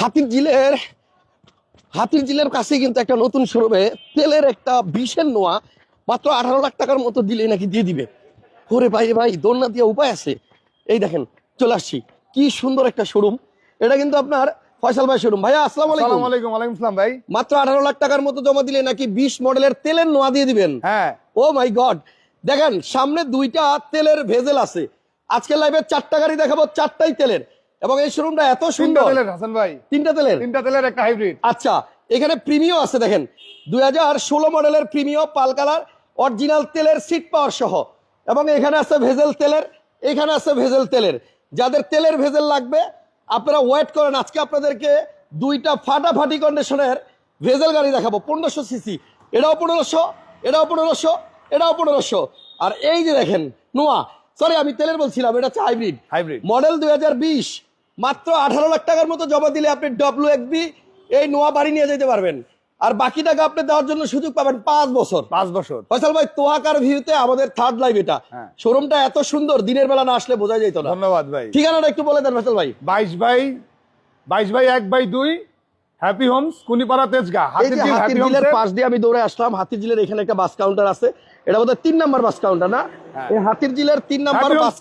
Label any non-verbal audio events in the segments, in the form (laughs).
হাতির ঝিলের হাতির জিলের কাছে কিন্তু একটা নতুন শোরুমে তেলের একটা বিশের নোয়া মাত্র আঠারো লাখ টাকার মতো দিলে নাকি দিয়ে দিবে। ওরে ভাই ভাই দৌড়না দিয়ে উপায় আছে। এই দেখেন চলে আসছি। কি সুন্দর একটা শোরুম। এটা কিন্তু আপনার ফয়সাল ভাই শোরুম। ভাইয়া আসসালাম আলাইকুম। আলাইকুম ওয়ালাইকুম আসসালাম ভাই। মাত্র আঠারো লাখ টাকার মতো জমা দিলে নাকি বিশ মডেলের তেলের নোয়া দিয়ে দিবেন? হ্যাঁ। Oh my God. দেখেন সামনে দুইটা তেলের ভেজেল আছে। আজকে লাইভে চারটা গাড়ি দেখাবো চারটাই তেলের। এবং এই শোরুমটা এত সুন্দর। হাসান ভাই। তিনটা তেলের? তিনটা তেলের একটা হাইব্রিড আচ্ছা এখানে প্রিমিও আছে দেখেন। দুই হাজার ষোলো মডেলের প্রিমিও পাল কালার অরিজিনাল তেলের সিট পাওয়ার সহ। এবং এখানে আছে ভেজেল তেলের এখানে আছে ভেজেল তেলের। যাদের তেলের ভেজেল লাগবে আপনারা ওয়েট করেন আজকে আপনাদেরকে দুইটা ফাটাফাটি কন্ডিশনের ভেজেল গাড়ি দেখাবো পনেরোশো সিসি এটাও পনেরোশো এটাও পনেরোশো এটাও পনেরোশো। আর এই যে দেখেন নোয়া সরি আমি তেলের বলছিলাম এটা হচ্ছে হাইব্রিড হাইব্রিড মডেল দুই হাজার বিশ মাত্র আঠারো লাখ টাকার মতো জমা দিলে আপনি ডব্লিউ এক্সবি এই নোয়া বাড়ি নিয়ে যেতে পারবেন। আর বাকি টাকা আপনি দেওয়ার জন্য সুযোগ পাবেন পাঁচ বছর। পাঁচ বছর। ফয়সাল ভাই তোয়াকার ভিউতে আমাদের থার্ড লাইভ এটা। হ্যাঁ। শোরুমটা এত সুন্দর দিনের বেলা না আসলে বোঝা যেত না। ধন্যবাদ ভাই। ঠিকানাটা একটু বলে দেন ফয়সাল ভাই। বাইশ বাই বাইশ বাই এক বাই দুই হ্যাপি হোমস কুনিপাড়া তেজগা। হাতির হোমস পাশ দিয়ে আমি দৌড়ে আসলাম। হাতির ঝিলের এখানে একটা বাস কাউন্টার আছে। এটা বোধহয় তিন নাম্বার বাস কাউন্টার না? হ্যাঁ। এই হাতির ঝিলের তিন নাম্বার বাস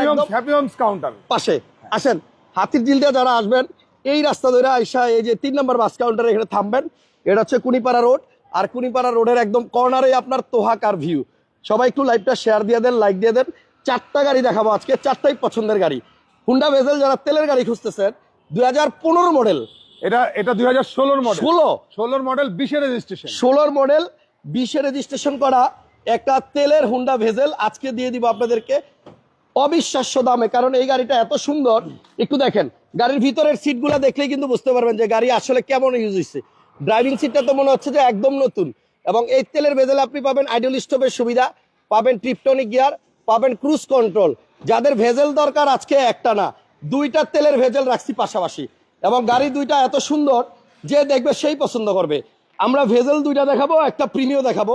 একদম হ্যাপি হোমস কাউন্টার পাশে। আসেন। হাতির দিয়ে যারা আসবেন এই রাস্তা ধরে আইসা এই যে তিন নম্বর বাস কাউন্টারে এখানে থামবেন। এটা হচ্ছে কুনিপাড়া রোড আর কুনিপাড়া রোডের একদম কর্নারে আপনার তোহাকার ভিউ সবাই একটু লাইভটা শেয়ার দিয়ে দেন লাইক দিয়ে দেন। চারটা গাড়ি দেখাবো আজকে চারটাই পছন্দের গাড়ি। হুন্ডা ভেজেল যারা তেলের গাড়ি খুঁজতেছেন দুই হাজার পনেরো মডেল এটা এটা দুই হাজার ষোলোর মডেল ষোলো। ষোলোর মডেল বিশের রেজিস্ট্রেশন ষোলোর মডেল বিশে রেজিস্ট্রেশন করা একটা তেলের হুন্ডা ভেজেল আজকে দিয়ে দিব আপনাদেরকে অবিশ্বাস্য দামে, কারণ এই গাড়িটা এত সুন্দর। একটু দেখেন, গাড়ির ভিতরের সিটগুলো দেখলেই কিন্তু বুঝতে পারবেন যে গাড়ি আসলে কেমন ইউজ হয়েছে ড্রাইভিং সিটটা তো মনে হচ্ছে যে একদম নতুন। এবং এই তেলের ভেজেল আপনি পাবেন আইডল স্টপের সুবিধা, পাবেন ট্রিপটনিক গিয়ার পাবেন ক্রুজ কন্ট্রোল যাদের ভেজেল দরকার আজকে একটা না, দুইটা তেলের ভেজেল রাখছি পাশাপাশি। এবং গাড়ি দুইটা এত সুন্দর যে দেখবে সেই পছন্দ করবে। আমরা ভেজেল দুইটা দেখাবো, একটা প্রিমিও দেখাবো।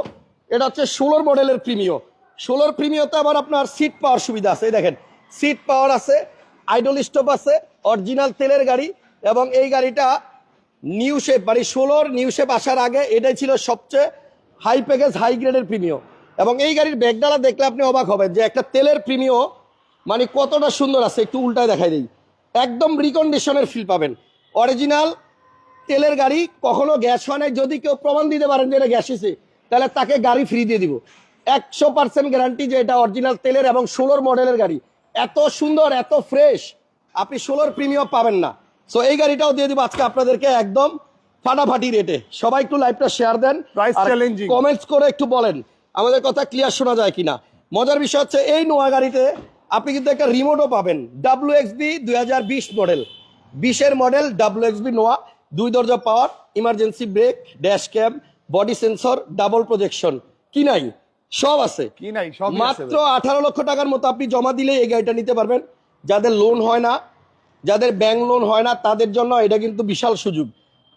এটা হচ্ছে ষোলোর মডেলের প্রিমিও ষোলোর প্রিমিওতে আবার আপনার সিট পাওয়ার সুবিধা আছে। এই দেখেন সিট পাওয়ার আছে আইডল স্টপ আছে অরিজিনাল তেলের গাড়ি এবং এই গাড়িটা নিউ শেপ মানে ষোলোর নিউ শেপ আসার আগে এটাই ছিল সবচেয়ে হাই প্যাকেজ হাই গ্রেডের প্রিমিও এবং এই গাড়ির ব্যাগডালা দেখলে আপনি অবাক হবেন যে একটা তেলের প্রিমিয় মানে কতটা সুন্দর আছে, একটু উল্টায় দেখাই দিই। একদম রিকন্ডিশনের ফিল পাবেন। অরিজিনাল তেলের গাড়ি কখনো গ্যাস হয় যদি কেউ প্রমাণ দিতে পারেন যে এটা গ্যাস এসে, তাহলে তাকে গাড়ি ফ্রি দিয়ে দিব। একশো পার্সেন্ট গ্যারান্টি যে এটা অরিজিনাল তেলের এবং ষোলোর মডেলের গাড়ি। এত সুন্দর এত ফ্রেশ আপনি ষোলোর প্রিমিয়াম পাবেন না। সো এই গাড়িটাও দিয়ে দিব আজকে আপনাদেরকে একদম ফাটাফাটি রেটে সবাই একটু লাইভটা শেয়ার দেন। কমেন্টস করে একটু বলেন আমাদের কথা ক্লিয়ার শোনা যায় কিনা। মজার বিষয় হচ্ছে এই নোয়া গাড়িতে আপনি কিন্তু একটা রিমোটও পাবেন। ডাব্লিউ এক্স বি দুই হাজার বিশ মডেল বিশের model W X B Noah. দুই দরজা power emergency brake dash cam body sensor double projection কি নাই? সব আছে। কি নাই সব মাত্র আঠারো লক্ষ টাকার মতো আপনি জমা দিলে এই গাড়িটা নিতে পারবেন। যাদের লোন হয় না যাদের ব্যাংক লোন হয় না তাদের জন্য এটা কিন্তু বিশাল সুযোগ।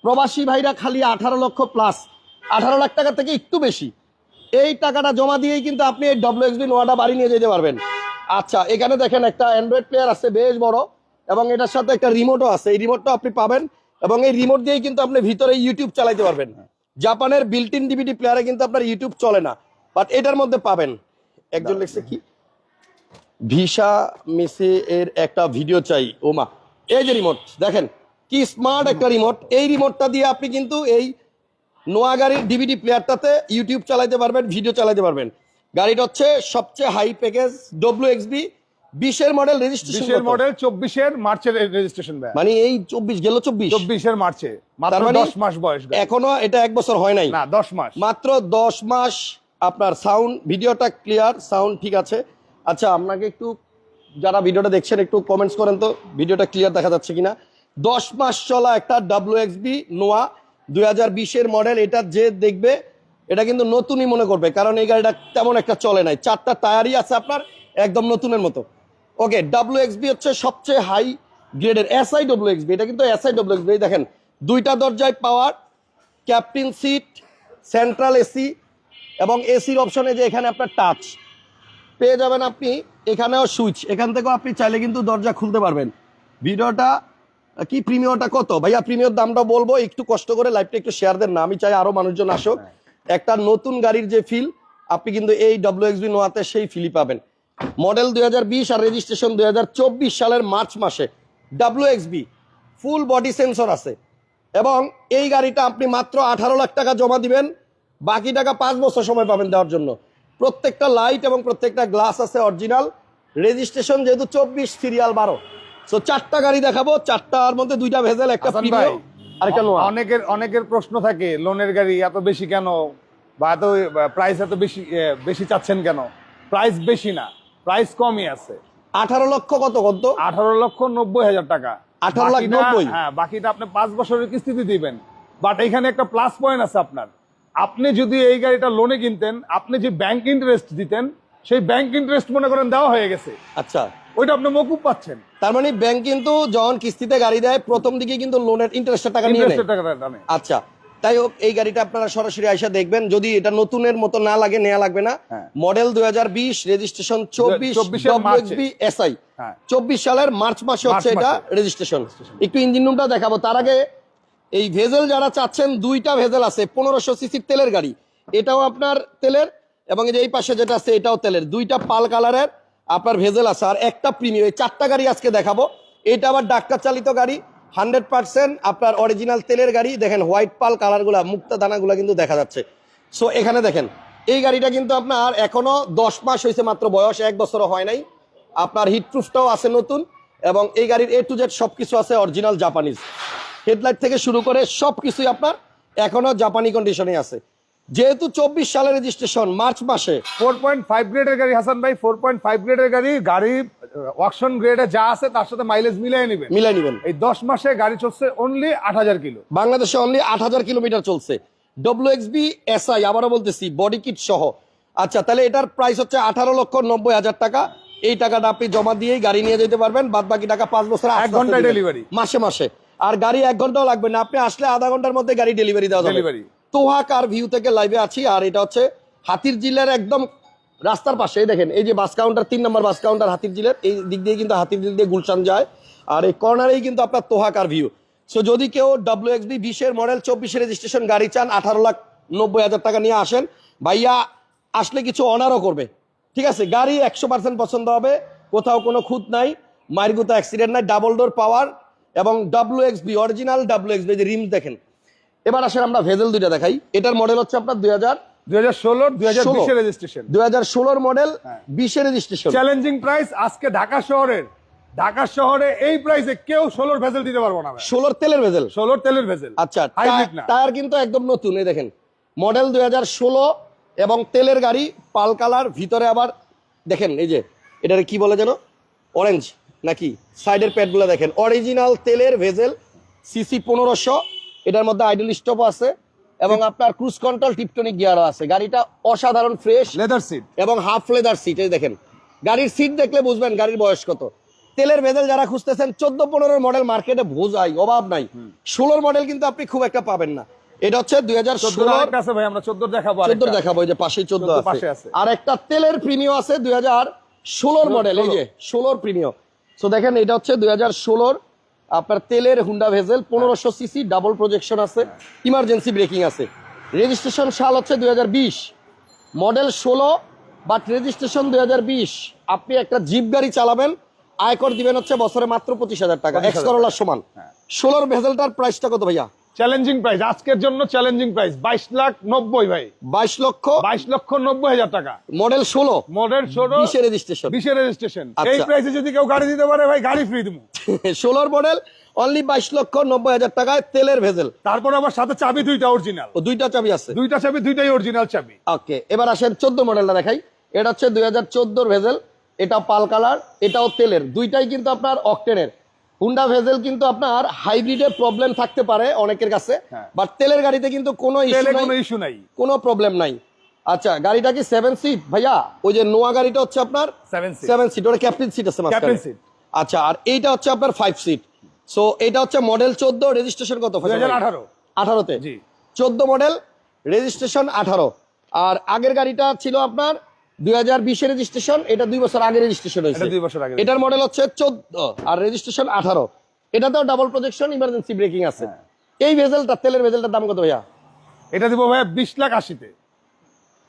প্রবাসী ভাইরা খালি আঠারো লক্ষ প্লাস আঠারো লাখ টাকা থেকে একটু বেশি। এই টাকাটা জমা দিয়েই কিন্তু আপনি এই ডব্লিউ এক্সবি নোয়াটা বাড়ি নিয়ে যেতে পারবেন। আচ্ছা এখানে দেখেন একটা অ্যান্ড্রয়েড প্লেয়ার আছে বেশ বড় এবং এটার সাথে একটা রিমোটও আছে। এই রিমোটটা আপনি পাবেন এবং এই রিমোট দিয়েই কিন্তু আপনি ভিতরে ইউটিউব চালাইতে পারবেন। জাপানের বিল্ট ইন ডিভিডি প্লেয়ারে কিন্তু আপনার ইউটিউব চলে না। বাট এটার মধ্যে পাবেন। একজন লিখছে কি? ভিসা মিসে এর একটা ভিডিও চাই। ওমা এই যে রিমোট দেখেন কি স্মার্ট একটা রিমোট এই রিমোটটা দিয়ে আপনি কিন্তু এই নোয়া গাড়ির ডিভিডি প্লেয়ারটাতে ইউটিউব চালাইতে পারবেন ভিডিও চালাইতে পারবেন। গাড়িটা হচ্ছে সবচেয়ে high package W X B বিশের মডেল রেজিস্ট্রেশন বিশের মডেল চব্বিশের মার্চের রেজিস্ট্রেশন মানে এই চব্বিশ গেল চব্বিশ। চব্বিশের মার্চে। মাত্র তার মানে দশ মাস বয়স এখনও এটা এক বছর হয় নাই। না দশ মাস। মাত্র দশ মাস আপনার সাউন্ড, ভিডিওটা ক্লিয়ার, সাউন্ড ঠিক আছে। আচ্ছা আপনাকে একটু, যারা ভিডিওটা দেখছেন, একটু কমেন্টস করেন তো, ভিডিওটা ক্লিয়ার দেখা যাচ্ছে কিনা। দশ মাস চলা একটা ডাব্লিউ এক্সবি নোয়া, দুই হাজার বিশের মডেল এটা যে দেখবে, এটা কিন্তু নতুনই মনে করবে, কারণ এই গাড়িটা তেমন একটা চলে নাই। চারটা টায়ারই আছে আপনার, একদম নতুনের মতো। ওকে ডাব্লিউ এক্সবি হচ্ছে সবচেয়ে হাই গ্রেডের এস এসআই ডাব্লিউ এক্সবি এটা কিন্তু এস এসআই ডাব্লিউ এক্সবি দেখেন, দুইটা দরজায় power captain seat central AC এবং এসির অপশনে যে এখানে আপনার টাচ পেয়ে যাবেন আপনি এখানেও সুইচ এখান থেকেও আপনি চাইলে কিন্তু দরজা খুলতে পারবেন। ভিডিওটা কি প্রিমিয়মটা কত? ভাইয়া, প্রিমিয়র দামটা বলব, একটু কষ্ট করে লাইভটা একটু শেয়ার দেন না, আমি চাই আরও মানুষজন আসুক। একটা নতুন গাড়ির যে ফিল আপনি কিন্তু এই ডব্লিউ এক্সবি নোয়াতে সেই ফিলই পাবেন। মডেল দুই হাজার বিশ আর রেজিস্ট্রেশন দুই হাজার চব্বিশ সালের মার্চ মাসে। W X B full body sensor আছে। এবং এই গাড়িটা আপনি মাত্র আঠারো লাখ টাকা জমা দিবেন। বাকি টাকা পাঁচ বছর সময় পাবেন দেওয়ার জন্য। প্রত্যেকটা লাইট এবং প্রত্যেকটা গ্লাস আছে অরিজিনাল রেজিস্ট্রেশন যেহেতু চব্বিশ সিরিয়াল বারো। সো চারটা গাড়ি দেখাবো চারটার মধ্যে দুইটা ভেজেল একটা আরেকটা অনেকের অনেকের প্রশ্ন থাকে লোনের গাড়ি এত বেশি কেন? বা এত প্রাইস এত বেশি বেশি চাচ্ছেন কেন? প্রাইস বেশি না প্রাইস কমই আছে। আঠারো লক্ষ কত কত? আঠারো লক্ষ নব্বই হাজার টাকা। 18 লাখ 90? হ্যাঁ বাকিটা আপনি পাঁচ বছরের কিস্তিতে দিবেন। বাট এখানে একটা প্লাস পয়েন্ট আছে আপনার। আপনি যদি এই গাড়িটা লোনে কিনতেন আপনি যে ব্যাংক ইন্টারেস্ট দিতেন সেই ব্যাংক ইন্টারেস্ট মনে করেন দেওয়া হয়ে গেছে। আচ্ছা। ওইটা আপনি মকুব পাচ্ছেন। তার মানে ব্যাংক কিন্তু যখন কিস্তিতে গাড়ি দেয় প্রথম দিকে কিন্তু লোনের ইন্টারেস্টের টাকা নিয়ে নেয়। আচ্ছা। তাই হোক এই গাড়িটা আপনারা সরাসরি আইসা দেখবেন। যদি এটা নতুনের মতো না লাগে নেওয়া লাগবে না। হ্যাঁ। মডেল দুই হাজার বিশ রেজিস্ট্রেশন চব্বিশ 24 এর মার্চে। এসআই হ্যাঁ। চব্বিশ সালের মার্চ মাসে হচ্ছে এটা রেজিস্ট্রেশন একটু ইঞ্জিন রুমটা দেখাবো। তার আগে এই ভেজেল যারা চাচ্ছেন, দুইটা ভেজেল আছে, পনেরোশো সিসির তেলের গাড়ি। এটাও আপনার তেলের, এবং এই পাশে যেটা আছে, এটাও তেলের। দুইটা পাল কালারের আপনার ভেজেল আছে। আর একটা প্রিমিয়াম এই চারটা গাড়ি আজকে দেখাবো। এটা আবার ডাক্তার চালিত গাড়ি হান্ড্রেড পার্সেন্ট আপনার অরিজিনাল তেলের গাড়ি। দেখেন হোয়াইট পাল কালারগুলা, মুক্তা দানাগুলা কিন্তু দেখা যাচ্ছে। সো এখানে দেখেন, এই গাড়িটা কিন্তু আপনার এখনও দশ মাস হয়েছে মাত্র বয়স, এক বছরও হয় নাই। আপনার হিটপ্রুফটাও আছে নতুন, এবং এই গাড়ির এ টু জেড সবকিছু আছে অরিজিনাল জাপানিজ হেডলাইট থেকে শুরু করে সব কিছুই আপনার এখনও জাপানি কন্ডিশনে আছে। যেহেতু চব্বিশ সালের রেজিস্ট্রেশন মার্চ মাসে। ফোর পয়েন্ট ফাইভ গ্রেডের গাড়ি হাসান ভাই ফোর পয়েন্ট ফাইভ গ্রেডের গাড়ি গাড়ি অকশন গ্রেডে যা আছে তার সাথে মাইলেজ মিলিয়ে নেবেন। মিলাই নিবেন। এই দশ মাসে গাড়ি চলছে অনলি আট হাজার কিলো। বাংলাদেশে অনলি আট হাজার কিলোমিটার চলছে। ডব্লিউ এস আই আবারও বলতেছি বডি কিট সহ। আচ্ছা তাহলে এটার প্রাইস হচ্ছে আঠারো লক্ষ নব্বই হাজার টাকা। এই টাকাটা আপনি জমা দিয়েই গাড়ি নিয়ে যেতে পারবেন। বাদ বাকি টাকা পাঁচ বছর আস্তে ঘন্টায় delivery। মাসে মাসে। আর গাড়ি এক ঘন্টাও লাগবে না। আপনি আসলে আধা ঘণ্টার মধ্যে গাড়ি ডেলিভারি দেওয়া যাবে। তোহা কার ভিউ থেকে লাইভে আছি আর এটা হচ্ছে হাতির জিলের একদম রাস্তার পাশে। দেখেন এই যে বাস কাউন্টার তিন নম্বর বাস কাউন্টার হাতির জিলের এই দিক দিয়ে কিন্তু হাতির জিল দিয়ে গুলশান যায়। আর এই কর্নারেই কিন্তু আপনার তোহা কার ভিউ সো যদি কেউ ডাব্লিউ এক্স বি বিশের মডেল চব্বিশের রেজিস্ট্রেশন গাড়ি চান আঠারো লাখ নব্বই হাজার টাকা নিয়ে আসেন। ভাইয়া আসলে কিছু অনারও করবে। ঠিক আছে গাড়ি একশো পার্সেন্ট পছন্দ হবে কোথাও কোনো খুঁত নাই মাইরগুতো অ্যাক্সিডেন্ট নাই ডাবল ডোর পাওয়ার এবং W X B original W X B যে রিম দেখেন। এবার আসেন আমরা ভেজেল দুইটা দেখাই। এটার মডেল হচ্ছে আপনার দুই হাজার দুই হাজার দুই হাজার 16 রেজিস্ট্রেশন দুই হাজার ষোলোর মডেল। রেজিস্ট্রেশন চ্যালেঞ্জিং প্রাইস আজকে ঢাকা শহরের ঢাকা শহরে এই প্রাইসে কেউ ভেজেল দিতে পারব না তেলের ভেজেল? তেলের ভেজেল। আচ্ছা টায়ার কিন্তু একদম নতুন এই দেখেন। মডেল দুই এবং তেলের গাড়ি পাল কালার ভিতরে আবার দেখেন এই যে এটারে কি বলে যেন? অরেঞ্জ নাকি? সাইডের প্যাডগুলো দেখেন। অরিজিনাল তেলের ভেজেল সিসি পনেরোশো। এটার মধ্যে আইডল স্টপ আছে। এবং আপনার ক্রুজ কন্ট্রোল টিপটনিক গিয়ারও আছে। গাড়িটা অসাধারণ ফ্রেশ লেদার সিট এবং হাফ লেদার সিট এই দেখেন। গাড়ির সিট দেখলে বুঝবেন গাড়ির বয়স কত। তেলের ভেজেল যারা খুঁজতেছেন চোদ্দ পনেরো মডেল মার্কেটে ভোজাই অভাব নাই। ষোলোর মডেল কিন্তু আপনি খুব একটা পাবেন না। এটা হচ্ছে দুই হাজার চোদ্দ ভাই আমরা চোদ্দ দেখাবো চোদ্দ দেখাবো যে পাশেই চোদ্দ 14 পাশে আছে। আছে। আর একটা তেলের প্রিমিয় আছে দুই হাজার ষোলোর মডেল এই যে ষোলোর প্রিমিয় সো দেখেন এটা হচ্ছে দুই হাজার ষোলোর আপনার তেলের হুন্ডা ভেজেল পনেরোশো সিসি ডাবল প্রজেকশন আছে ইমার্জেন্সি ব্রেকিং আছে। রেজিস্ট্রেশন সাল হচ্ছে দুই বিশ। মডেল ষোলো বাট রেজিস্ট্রেশন দুই হাজার বিশ। আপনি একটা জিপ গাড়ি চালাবেন আয়কর দিবেন হচ্ছে বছরে মাত্র পঁচিশ হাজার টাকা 25,000 এক্স করোলার সমান। হ্যাঁ। ষোলোর ভেজেলটার প্রাইসটা কত ভাইয়া? চ্যালেঞ্জিং প্রাইস আজকের জন্য চ্যালেঞ্জিং প্রাইস বাইশ লাখ নব্বই ভাই। বাইশ লক্ষ বাইশ লক্ষ নব্বই হাজার টাকা। মডেল ষোলো। মডেল ষোলো। বিশের রেজিস্ট্রেশন বিশের রেজিস্ট্রেশন আচ্ছা। এই প্রাইসে যদি কেউ গাড়ি দিতে পারে ভাই গাড়ি ফ্রি দিব। (laughs) ষোলোর মডেল অনলি বাইশ লক্ষ নব্বই হাজার টাকায় তেলের ভেজেল। তারপর আবার সাথে চাবি দুইটা অরিজিনাল ও দুইটা চাবি আছে। দুইটা চাবি দুইটাই অরিজিনাল চাবি। ওকে এবার আসেন চোদ্দ মডেলটা দেখাই। এটা হচ্ছে দুই হাজার চোদ্দোর ভেজেল। এটা পাল কালার এটাও তেলের। দুইটাই কিন্তু আপনার অকটেনের হুন্ডা ভেজেল কিন্তু আপনার হাইব্রিডের প্রবলেম থাকতে পারে অনেকের কাছে হ্যাঁ। বাট তেলের গাড়িতে কিন্তু কোনো ইস্যু নাই। কোনো প্রবলেম নাই। আচ্ছা গাড়িটা কি সেভেন সিট ভাইয়া ওই যে নোয়া গাড়িটা হচ্ছে আপনার সেভেন সিট ওটা ক্যাপ্টেন সিট আছে। আচ্ছা আর এইটা হচ্ছে আপনার ফাইভ সিট সো এটা হচ্ছে মডেল চোদ্দ রেজিস্ট্রেশন কত আঠারো। আঠারোতে? চোদ্দ মডেল রেজিস্ট্রেশন আঠারো। আর আগের গাড়িটা ছিল আপনার দুই হাজার বিশে রেজিস্ট্রেশন এটা দুই বছর আগে রেজিস্ট্রেশন হয়েছে। এটা দুই বছর আগে এটার মডেল হচ্ছে চোদ্দ আর রেজিস্ট্রেশন আঠারো। এটাতেও ডাবল প্রজেকশন ইমার্জেন্সি ব্রেকিং আছে। হ্যাঁ। এই ভেজেলটা তেলের ভেজেলটার দাম কত ভাইয়া? এটা দিব ভাইয়া বিশ লাখ আশিতে।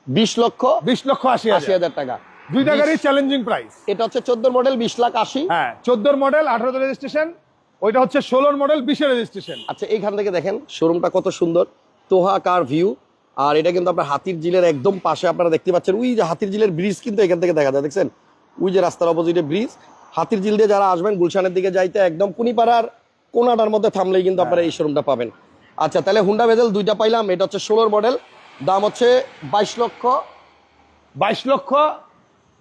বিশ লক্ষ? বিশ লক্ষ আশি আশি হাজার টাকা। দুইটা গাড়ি চ্যালেঞ্জিং প্রাইস এটা হচ্ছে চোদ্দ মডেল বিশ লাখ আশি। হ্যাঁ চোদ্দোর মডেল আঠারোতে রেজিস্ট্রেশন ওইটা হচ্ছে ষোলোর মডেল বিশের রেজিস্ট্রেশন আচ্ছা এইখান থেকে দেখেন শোরুমটা কত সুন্দর। তোহা কার ভিউ আর এটা কিন্তু আপনার হাতির ঝিলের একদম পাশে আপনারা দেখতে পাচ্ছেন। ওই যে হাতির ঝিলের ব্রিজ কিন্তু এখান থেকে দেখা যায় দেখছেন? ওই যে রাস্তার অপোজিটে ব্রিজ হাতির ঝিল দিয়ে যারা আসবেন গুলশানের দিকে যাইতে একদম কুনিপাড়ার কোনাটার মধ্যে থামলেই কিন্তু আপনারা এই শোরুমটা পাবেন। আচ্ছা তাহলে হুন্ডা ভেজেল দুইটা পাইলাম এটা হচ্ছে ষোলোর মডেল দাম হচ্ছে বাইশ লক্ষ বাইশ লক্ষ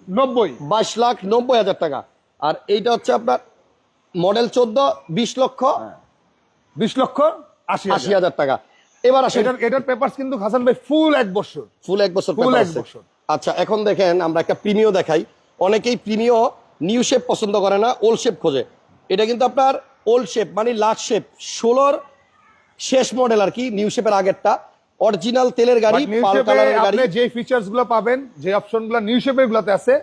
নব্বই। বাইশ লাখ নব্বই হাজার টাকা। আর এইটা হচ্ছে আপনার মডেল চোদ্দ বিশ লক্ষ বিশ লক্ষ আশি আশি হাজার টাকা। এবার আসেন এটার এটার পেপার কিন্তু হাসান ভাই ফুল এক বছর। ফুল এক বছর paper এক বছর। আচ্ছা এখন দেখেন আমরা একটা প্রিমিও দেখাই। অনেকেই প্রিমিও নিউ শেপ পছন্দ করে না ওল্ড শেপ খোঁজে। এটা কিন্তু আপনার ওল্ড শেপ মানে লাস্ট শেপ ষোলোর শেষ মডেল আর কি নিউ শেপের আগেরটা। অরিজিনাল তেলের গাড়ি পাল কালারের গাড়ি। যে ফিচার্সগুলো পাবেন যে অপশনগুলো নিউ শেপের গুলোতে আছে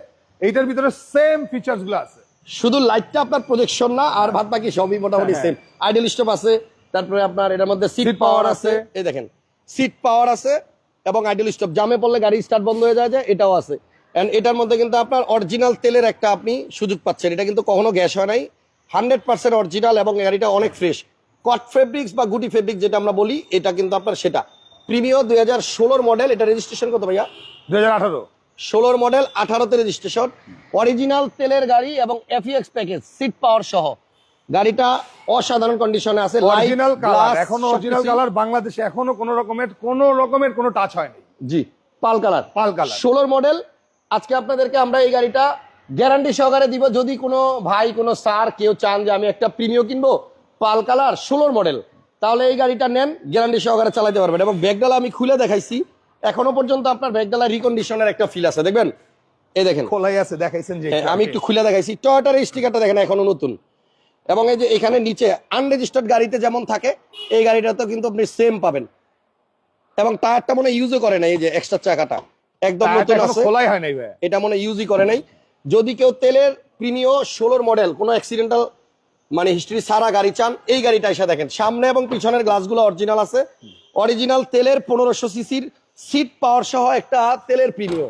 এইটার ভিতরে সেম ফিচার্সগুলো আছে। শুধু লাইটটা আপনার প্রজেকশন না আর ভাত বাকি সবই মোটামুটি হ্যাঁ, সেম আইডল স্টপ আছে তারপরে আপনার এটার মধ্যে সিট পাওয়ার আছে। এই দেখেন সিট পাওয়ার আছে এবং আইডল স্টপ জামে পড়লে গাড়ি স্টার্ট বন্ধ হয়ে যায় এটাও আছে। এন্ড এটার মধ্যে কিন্তু আপনার অরিজিনাল তেলের একটা আপনি সুযোগ পাচ্ছেন। এটা কিন্তু কখনো গ্যাস হয় নাই। হান্ড্রেড পার্সেন্ট অরিজিনাল এবং গাড়িটা অনেক ফ্রেশ কট ফেব্রিক্স বা গুটি ফেব্রিক যেটা আমরা বলি এটা কিন্তু আপনার সেটা। প্রিমিও দুই হাজার ষোলোর মডেল এটা রেজিস্ট্রেশন কত ভাইয়া? দুই হাজার আঠারো। ষোলোর মডেল আঠারোতে রেজিস্ট্রেশন অরিজিনাল তেলের গাড়ি এবং এফিএক্স প্যাকেজ সিট পাওয়ার সহ। গাড়িটা অসাধারণ কন্ডিশনে আছে অরিজিনাল কালার এখনও অরিজিনাল কালার বাংলাদেশে এখনও কোনো রকমের কোনো রকমের কোনো টাচ হয়নি G pearl colour pearl colour ষোলোর মডেল আজকে আপনাদেরকে আমরা এই গাড়িটা গ্যারান্টি সহকারে দিব। যদি কোনো ভাই কোনো স্যার কেউ চান যে আমি একটা প্রিমিও কিনবো পাল কালার ষোলোর মডেল তাহলে এই গাড়িটা নেন গ্যারান্টি সহকারে চালাতে পারবেন। এবং ব্যাগডালা আমি খুলে দেখাইছি এখনও পর্যন্ত আপনার ব্যাগডালা রিকন্ডিশনের একটা ফিল আছে। দেখবেন? এই দেখেন। খোলাই আছে দেখাইছেন যে হ্যাঁ, আমি একটু খুলে দেখাইছি। টয়োটার স্টিকারটা দেখেন এখনও নতুন। এবং এই যে এখানে নিচে আনরেজিস্টার্ড গাড়িতে যেমন থাকে এই গাড়িটাতেও কিন্তু আপনি সেম পাবেন। এবং টায়ারটা মনে ইউজও করে না এই যে এক্সট্রা চাকাটা। একদম নতুন আছে। খোলাই হয় নাই ভাই। এটা মনে ইউজই করে নাই। যদি কেউ তেলের প্রিমিও ষোলোর মডেল কোনো অ্যাক্সিডেন্টাল মানে হিস্ট্রি সারা গাড়ি চান এই গাড়িটা এসে দেখেন। সামনে এবং পিছনের গ্লাসগুলো অরিজিনাল আছে। অরিজিনাল তেলের পনেরোশো সিসির সিট পাওয়ার সহ একটা তেলের প্রিমিও।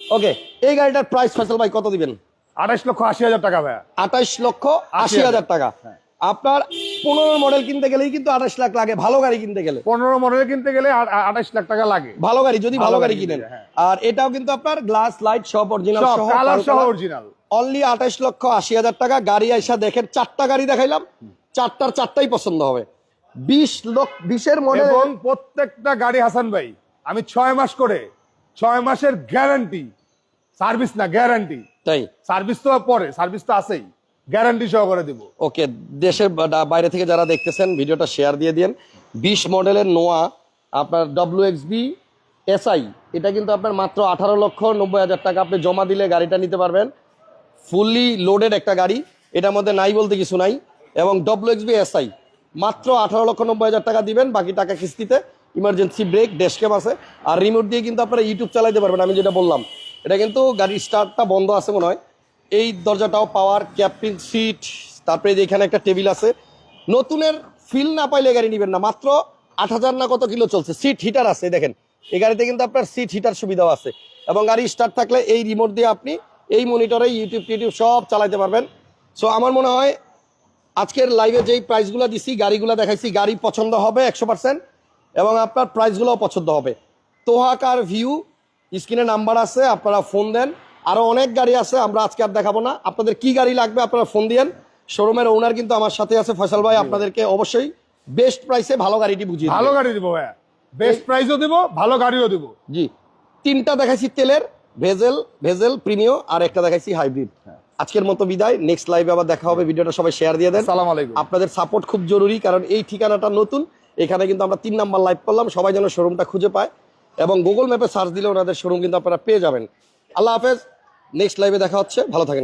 ওকে এই গাড়িটার প্রাইস ফেসল ভাই কত দিবেন? আঠাশ লক্ষ আশি হাজার টাকা ভাইয়া। আঠাশ লক্ষ আশি হাজার। টাকা। হ্যাঁ। আপনার পনেরো মডেল কিনতে গেলেই কিন্তু আঠাশ লাখ লাগে ভালো গাড়ি কিনতে গেলে। পনেরো মডেল কিনতে গেলে আঠাশ লাখ টাকা লাগে। ভালো গাড়ি যদি ভালো গাড়ি কিনেন। হ্যাঁ। আর এটাও কিন্তু আপনার গ্লাস লাইট সব অরিজিনাল সহ কালার সহ অরিজিনাল অনলি আঠাশ লক্ষ আশি হাজার টাকা। গাড়ি আইসা দেখেন চারটা গাড়ি দেখাইলাম। চারটার চারটাই পছন্দ হবে। বিশ লক্ষ বিশের মডেল এবং প্রত্যেকটা গাড়ি হাসান ভাই আমি ছয় মাস করে ছয় মাসের গ্যারান্টি সার্ভিস না গ্যারান্টি তাই? সার্ভিস তো পরে সার্ভিস তো আছেই। গ্যারান্টি সহকারে দিব। ওকে দেশের বাইরে থেকে যারা দেখতেছেন ভিডিওটা শেয়ার দিয়ে দিন বিশ মডেলের নোয়া আপনার ডব্লিউ এক্স বি এসআই এটা কিন্তু আপনার মাত্র আঠারো লক্ষ নব্বই হাজার টাকা। আপনি জমা দিলে গাড়িটা নিতে পারবেন। ফুললি লোডেড একটা গাড়ি। এটার মধ্যে নাই বলতে কিছু নাই। এবং ডব্লিউ এক্স বি এসআই মাত্র আঠারো লক্ষ নব্বই হাজার টাকা দিবেন বাকি টাকা কিস্তিতে। ইমার্জেন্সি ব্রেক ড্যাশক্যাম আছে। আর রিমোট দিয়ে কিন্তু আপনারা ইউটিউব চালাতে পারবেন। আমি যেটা বললাম এটা কিন্তু গাড়ির স্টার্টটা বন্ধ আছে মনে হয়। এই দরজাটাও পাওয়ার ক্যাপ্টিন সিট, তারপরে এখানে একটা টেবিল আছে। নতুনের ফিল না পাইলে গাড়ি নেবেন না, মাত্র আট হাজার না কত কিলো চলছে? সিট হিটার আছে দেখেন। এই গাড়িতে কিন্তু আপনার সিট হিটার সুবিধাও আছে। এবং গাড়ি স্টার্ট থাকলে এই রিমোট দিয়ে আপনি এই মনিটরে ইউটিউব টিউটিউব সব চালাতে পারবেন। সো আমার মনে হয় আজকের লাইভে যেই প্রাইসগুলো দিছি, গাড়িগুলো দেখাইছি, গাড়ি পছন্দ হবে একশো পার্সেন্ট এবং আপনার প্রাইসগুলোও পছন্দ হবে। তোহাকার ভিউ স্ক্রিনে নাম্বার আছে আপনারা ফোন দেন। আরও অনেক গাড়ি আছে আমরা আজকে আর দেখাবো না। আপনাদের কি গাড়ি লাগবে আপনারা ফোন দিয়েন। শোরুমের ওনার কিন্তু আমার সাথে আছে ফয়সাল ভাই আপনাদেরকে অবশ্যই বেস্ট প্রাইসে ভালো গাড়িটি বুঝিয়ে ভালো। গাড়ি দিব ভাইয়া। বেস্ট প্রাইসও দিব ভালো গাড়িও দিব। জি। তিনটা দেখাইছি তেলের ভেজেল ভেজেল প্রিমিও আর একটা দেখাইছি হাইব্রিড আজকের মতো বিদায় নেক্সট লাইভে আবার দেখা হবে ভিডিওটা সবাই শেয়ার দিয়ে দেন। সালাম আলাইকুম। আপনাদের সাপোর্ট খুব জরুরি কারণ এই ঠিকানাটা নতুন। এখানে কিন্তু আমরা তিন নাম্বার লাইভ করলাম সবাই যেন শোরুমটা খুঁজে পায়। এবং গুগল ম্যাপে সার্চ দিলে ওনাদের শোরুম কিন্তু আপনারা পেয়ে যাবেন। আল্লাহ হাফেজ নেক্সট লাইভে দেখা হচ্ছে। ভালো থাকেন।